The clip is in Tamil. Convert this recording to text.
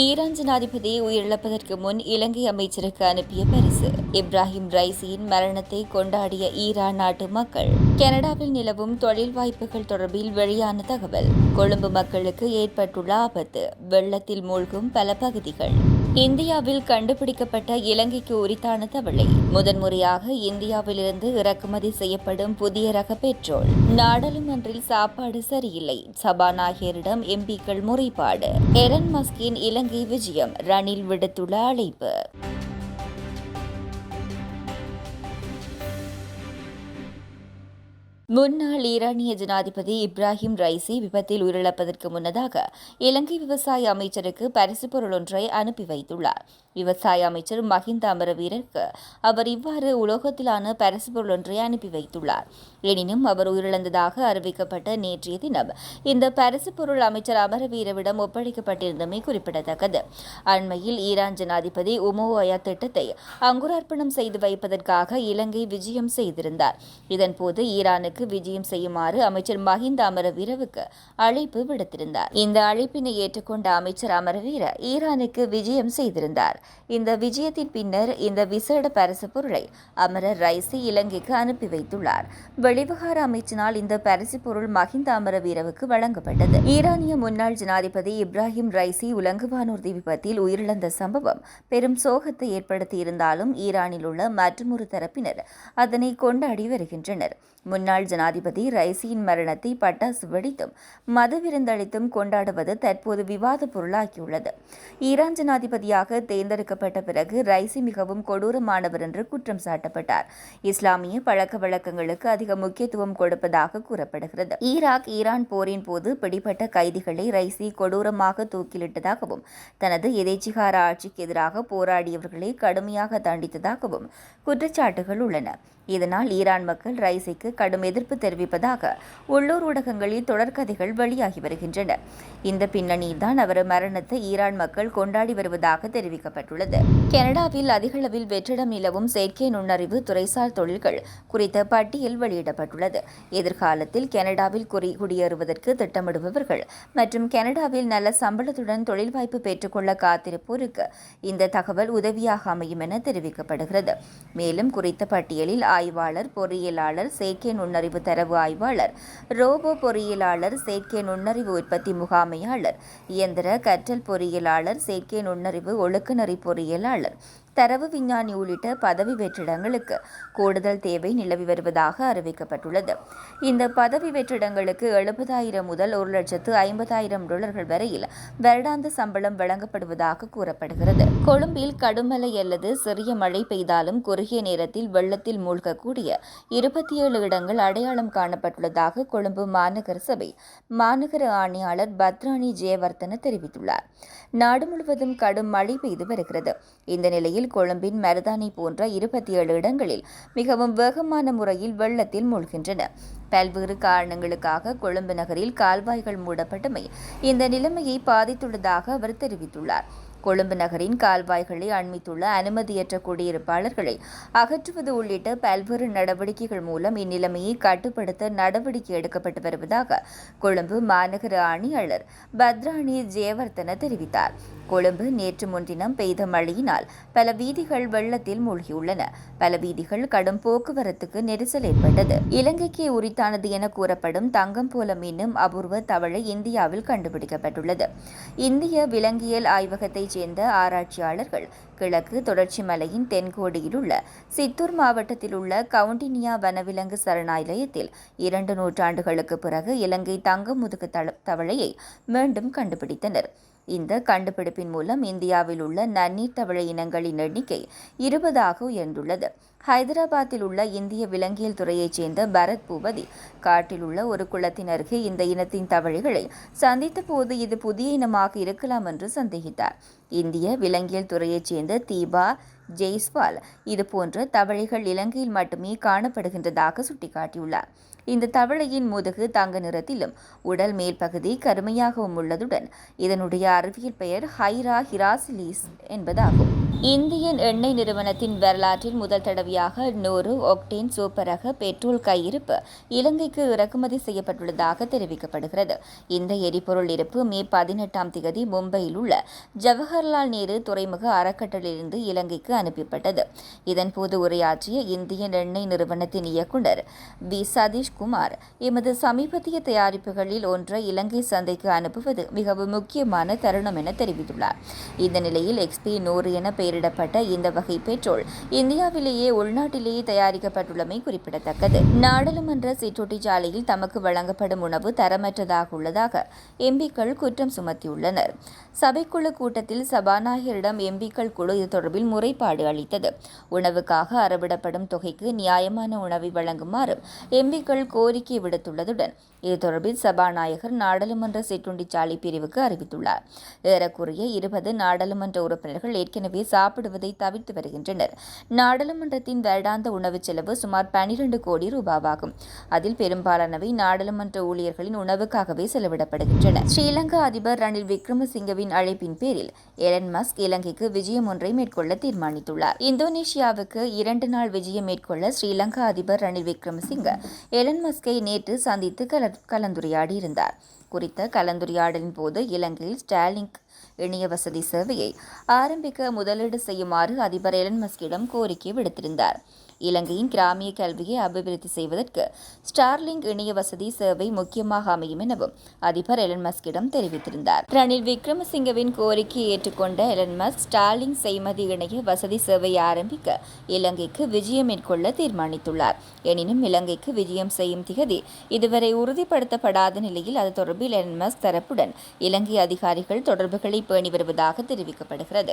ஈரான் ஜனாதிபதி உயிரிழப்பதற்கு முன் இலங்கை அமைச்சருக்கு அனுப்பிய பரிசு. இப்ராஹிம் ரைசியின் மரணத்தை கொண்டாடிய ஈரான் நாட்டு மக்கள் கனடாவில் நிலவும் தொழில் வாய்ப்புகள் தொடர்பில் வெளியான தகவல். கொழும்பு மக்களுக்கு ஏற்பட்டுள்ள ஆபத்து வெள்ளத்தில் மூழ்கும் பல பகுதிகள். இந்தியாவில் கண்டுபிடிக்கப்பட்ட இலங்கைக்கு உரித்தான தவளை. முதன்முறையாக இந்தியாவிலிருந்து இறக்குமதி செய்யப்படும் புதிய ரக பெட்ரோல். நாடாளுமன்றில் சாப்பாடு சரியில்லை. சபாநாயகரிடம் எம்பிக்கள் முறைப்பாடு. எரன் மஸ்கின் இலங்கை விஜயம் ரணில் விடுத்துள்ள அழைப்பு. முன்னாள் ஈரானிய ஜனாதிபதி இப்ராஹிம் ரைசி விபத்தில் உயிரிழப்பதற்கு முன்னதாக இலங்கை விவசாய அமைச்சருக்கு பரிசு பொருள் ஒன்றை அனுப்பி வைத்துள்ளார். விவசாய அமைச்சர் மஹிந்த அமரவீரருக்கு அவர் இவ்வாறு உலோகத்திலான பரிசு பொருள் ஒன்றை அனுப்பி வைத்துள்ளார். எனினும் அவர் உயிரிழந்ததாக அறிவிக்கப்பட்ட நேற்றைய தினம் இந்த பரிசு பொருள் அமைச்சர் அமரவீரவிடம் ஒப்படைக்கப்பட்டிருந்தமை குறிப்பிடத்தக்கது. அண்மையில் ஈரான் ஜனாதிபதி உமோயா திட்டத்தை அங்குரார்ப்பணம் செய்து வைப்பதற்காக இலங்கை விஜயம் செய்திருந்தார். இதன்போது ஈரானுக்கு ஈரானுக்கு விஜயம் செய்யுமாறு அமைச்சர் மஹிந்த அமரவீரவுக்கு அழைப்பு விடுத்திருந்தார். இந்த அழைப்பினை ஏற்றுக்கொண்ட அமைச்சர் அமரவீர ஈரானுக்கு விஜயம் செய்திருந்தார். இந்த விஜயத்தின் பின்னர் இந்த விசேட பரிசு பொருளை அமரர் ரைசி இலங்கைக்கு அனுப்பி வைத்துள்ளார். வெளிவிகார அமைச்சினால் இந்த பரிசு பொருள் மஹிந்த அமரவீரவுக்கு வழங்கப்பட்டது. ஈரானிய முன்னாள் ஜனாதிபதி இப்ராஹிம் ரைசி உலங்குவானூர்தி விபத்தில் உயிரிழந்த சம்பவம் பெரும் சோகத்தை ஏற்படுத்தியிருந்தாலும் ஈரானில் உள்ள மற்றொரு தரப்பினர் அதனை கொண்டாடி வருகின்றனர். முன்னாள் ஜனாதிபதி ரைசியின் மரணத்தை பட்டாசு வெடித்தும் மத விருந்தளித்தும் கொண்டாடுவது தற்போது விவாத பொருளாகியுள்ளது. ஈரான் ஜனாதிபதியாக தேர்ந்தெடுக்கப்பட்ட பிறகு ரைசி மிகவும் கொடூரமானவர் என்று குற்றம் சாட்டப்பட்டார். இஸ்லாமிய பழக்க வழக்கங்களுக்கு அதிக முக்கியத்துவம் கொடுப்பதாக கூறப்படுகிறது. ஈராக் ஈரான் போரின் போது பிடிப்பட்ட கைதிகளை ரைசி கொடூரமாக தூக்கிலிட்டதாகவும் தனது எதேச்சிகார ஆட்சிக்கு எதிராக போராடியவர்களை கடுமையாக தண்டித்ததாகவும் குற்றச்சாட்டுகள் உள்ளன. இதனால் ஈரான் மக்கள் ரைசிக்கு கடும் எதிர்ப்பு தெரிவிப்பதாக உள்ளூர் ஊடகங்களில் தொடர்கதைகள் வெளியாகி வருகின்றன. இந்த பின்னணியில்தான் அவர் மரணத்தை ஈரான் மக்கள் கொண்டாடி வருவதாக தெரிவிக்கப்பட்டுள்ளது. கனடாவில் அதிகளவில் வெற்றிடம் நிலவும் செயற்கை நுண்ணறிவு துறைசார் தொழில்கள் குறித்த பட்டியல் வெளியிடப்பட்டுள்ளது. எதிர்காலத்தில் கனடாவில் குறி குடியேறுவதற்கு திட்டமிடுபவர்கள் மற்றும் கனடாவில் நல்ல சம்பளத்துடன் தொழில் வாய்ப்பு பெற்றுக்கொள்ள காத்திருப்போருக்கு இந்த தகவல் உதவியாக அமையும் என தெரிவிக்கப்படுகிறது. மேலும் குறித்த பட்டியலில் ஆய்வாளர் பொறியியலாளர் செயற்கை நுண்ணறிவு தரவு ஆய்வாளர் ரோபோ பொறியியலாளர் செயற்கை நுண்ணறிவு உற்பத்தி முகாமையாளர் இயந்திர கற்றல் பொறியியலாளர் செயற்கை நுண்ணறிவு ஒழுக்குநறி பொறியியலாளர் தரவு விஞ்ஞானி உள்ளிட்ட பதவி வெற்றிடங்களுக்கு கூடுதல் தேவை நிலவி வருவதாக அறிவிக்கப்பட்டுள்ளது. இந்த பதவி வெற்றிடங்களுக்கு எழுபதாயிரம் முதல் ஒரு லட்சத்து ஐம்பதாயிரம் டாலர்கள் வரையில் வருடாந்த சம்பளம் வழங்கப்படுவதாக கூறப்படுகிறது. கொழும்பில் கடுமழை அல்லது சிறிய மழை பெய்தாலும் குறுகிய நேரத்தில் வெள்ளத்தில் மூழ்கக்கூடிய இருபத்தி ஏழு இடங்கள் அடையாளம் காணப்பட்டுள்ளதாக கொழும்பு மாநகர சபை மாநகர ஆணையாளர் பத்ராணி ஜெயவர்தன தெரிவித்துள்ளார். நாடு முழுவதும் கடும் மழை பெய்து வருகிறது. இந்த நிலையில் நிலையில் கொழும்பின் மருதானி போன்ற இருபத்தி ஏழு இடங்களில் மிகவும் வேகமான முறையில் வெள்ளத்தில் மூழ்கின்றன. பல்வேறு காரணங்களுக்காக கொழும்பு நகரில் கால்வாய்கள் மூடப்பட்டமை இந்த நிலைமையை பாதித்துள்ளதாக அவர் தெரிவித்துள்ளார். கொழும்பு நகரின் கால்வாய்களை அண்மித்துள்ள அனுமதியற்ற குடியிருப்பாளர்களை அகற்றுவது உள்ளிட்ட பல்வேறு நடவடிக்கைகள் மூலம் இந்நிலைமையை கட்டுப்படுத்த நடவடிக்கை எடுக்கப்பட்டு வருவதாக கொழும்பு மாநகர ஆணையாளர் பத்ராணி ஜெயவர்தன தெரிவித்தார். கொழும்பு நேற்று முன்தினம் பெய்த மழையினால் பல வீதிகள் வெள்ளத்தில் மூழ்கியுள்ளன. பல வீதிகள் கடும் போக்குவரத்துக்கு நெரிசல் ஏற்பட்டது. இலங்கைக்கு உரித்தானது என கூறப்படும் தங்கம் போல மீண்டும் அபூர்வ தவளை இந்தியாவில் கண்டுபிடிக்கப்பட்டுள்ளது. இந்திய விலங்கியல் ஆய்வகத்தைச் சேர்ந்த ஆராய்ச்சியாளர்கள். கிழக்கு தொடர்ச்சி மலையின் தென்கோடியில் உள்ள சித்தூர் மாவட்டத்தில் உள்ள கவுண்டினியா வனவிலங்கு சரணாலயத்தில் இரண்டு நூற்றாண்டுகளுக்கு பிறகு இலங்கை தங்க முதுகு தவளையை மீண்டும் கண்டுபிடித்தனர். இந்த கண்டுபிடிப்பின் மூலம் இந்தியாவில் உள்ள நன்னீர் தவளை இனங்களின் எண்ணிக்கை இருபதாக உயர்ந்துள்ளது. ஹைதராபாத்தில் உள்ள இந்திய விலங்கியல் துறையைச் சேர்ந்த பரத் பூபதி காட்டில் உள்ள ஒரு குளத்தின் அருகே இந்த இனத்தின் தவளைகளை சந்தித்த போது இது புதிய இனமாக இருக்கலாம் என்று சந்தேகித்தார். இந்திய விலங்கியல் துறையைச் சேர்ந்த தீபா ஜெய்ஸ்வால் இதுபோன்ற தவளைகள் இலங்கையில் மட்டுமே காணப்படுகின்றதாக சுட்டிக்காட்டியுள்ளார். இந்த தவளையின் முதுகு தங்க நிறத்திலும் உடல் மேல் பகுதி கருமையாகவும் உள்ளதுடன் இதனுடைய அறிவியல் பெயர் ஹைரா ஹிராசிலிஸ் என்பதாகும். இந்தியன் எண்ணெய் நிறுவனத்தின் வரலாற்றில் முதல் தடவையாக நூறு ஒக்டேன் சூப்பர் ரக பெட்ரோல் கையிருப்பு இலங்கைக்கு இறக்குமதி செய்யப்பட்டுள்ளதாக தெரிவிக்கப்படுகிறது. இந்த எரிபொருள் இருப்பு மே பதினெட்டாம் தேதி மும்பையில் உள்ள ஜவஹர்லால் நேரு துறைமுக அறக்கட்டளிலிருந்து இலங்கைக்கு அனுப்பப்பட்டது. இதன்போது உரையாற்றிய இந்தியன் எண்ணெய் நிறுவனத்தின் இயக்குநர் வி. ராஜ்குமார் எமது சமீபத்திய தயாரிப்புகளில் ஒன்றை இலங்கை சந்தைக்கு அனுப்புவது மிகவும் முக்கியமான தருணம் என தெரிவித்துள்ளார். இந்த நிலையில் எக்ஸ்பி நூறு என பெயரிடப்பட்ட இந்த வகை பெட்ரோல் இந்தியாவிலேயே உள்நாட்டிலேயே தயாரிக்கப்பட்டுள்ளமை குறிப்பிடத்தக்கது. நாடாளுமன்ற சிற்றொட்டிச்சாலையில் தமக்கு வழங்கப்படும் உணவு தரமற்றதாக உள்ளதாக எம்பிக்கள் குற்றம் சுமத்தியுள்ளனர். சபைக்குழு கூட்டத்தில் சபாநாயகரிடம் எம்பிக்கள் குழு இது தொடர்பில் முறைப்பாடு அளித்தது. உணவுக்காக அறவிடப்படும் தொகைக்கு நியாயமான உணவை வழங்குமாறும் எம்பிக்கள் கோரிக்கை விடுத்துள்ளதுடன் இது தொடர்பில் சபாநாயகர் நாடாளுமன்ற சிற்றுண்டி சாலை பிரிவுக்கு அறிவித்துள்ளார். ஏறக்குறைய இருபது நாடாளுமன்ற உறுப்பினர்கள் ஏற்கனவே சாப்பிடுவதை தவிர்த்து வருகின்றனர். நாடாளுமன்றத்தின் வருடாந்த உணவு செலவு சுமார் பனிரண்டு கோடி ரூபாவாகும். அதில் பெரும்பாலானவை நாடாளுமன்ற ஊழியர்களின் உணவுக்காகவே செலவிடப்படுகின்றன. ஸ்ரீலங்கா அதிபர் ரணில் விக்ரமசிங்கவின் அழைப்பின் பேரில் எலன் மஸ்க் இலங்கைக்கு விஜயம் ஒன்றை மேற்கொள்ள தீர்மானித்துள்ளார். இந்தோனேஷியாவுக்கு இரண்டு நாள் விஜயம் மேற்கொள்ள ஸ்ரீலங்கா அதிபர் ரணில் விக்ரமசிங்க எலன் மஸ்கை நேற்று சந்தித்து கலந்துரையாடியிருந்தார். குறித்த கலந்துரையாடலின் போது இலங்கையில் ஸ்டாலிங் இணைய வசதி சேவையை ஆரம்பிக்க முதலீடு செய்யுமாறு அதிபர் எலன் மஸ்கிடம் கோரிக்கை விடுத்திருந்தார். இலங்கையின் கிராமிய கல்வியை அபிவிருத்தி செய்வதற்கு ஸ்டார்லிங் இணைய வசதி சேவை முக்கியமாக அமையும் எனவும் அதிபர் எலன் மஸ்கிடம் தெரிவித்திருந்தார். ரணில் விக்ரமசிங்கவின் கோரிக்கையை ஏற்றுக்கொண்ட எலன் மஸ்க் ஸ்டார்லிங் செய்மதி இணைய வசதி சேவையை ஆரம்பிக்க இலங்கைக்கு விஜயம் மேற்கொள்ள தீர்மானித்துள்ளார். எனினும் இலங்கைக்கு விஜயம் செய்யும் திகதி இதுவரை உறுதிப்படுத்தப்படாத நிலையில் அது தொடர்பில் எலன் மஸ்க் தரப்புடன் இலங்கை அதிகாரிகள் தொடர்புகளை பேணி வருவதாக தெரிவிக்கப்படுகிறது.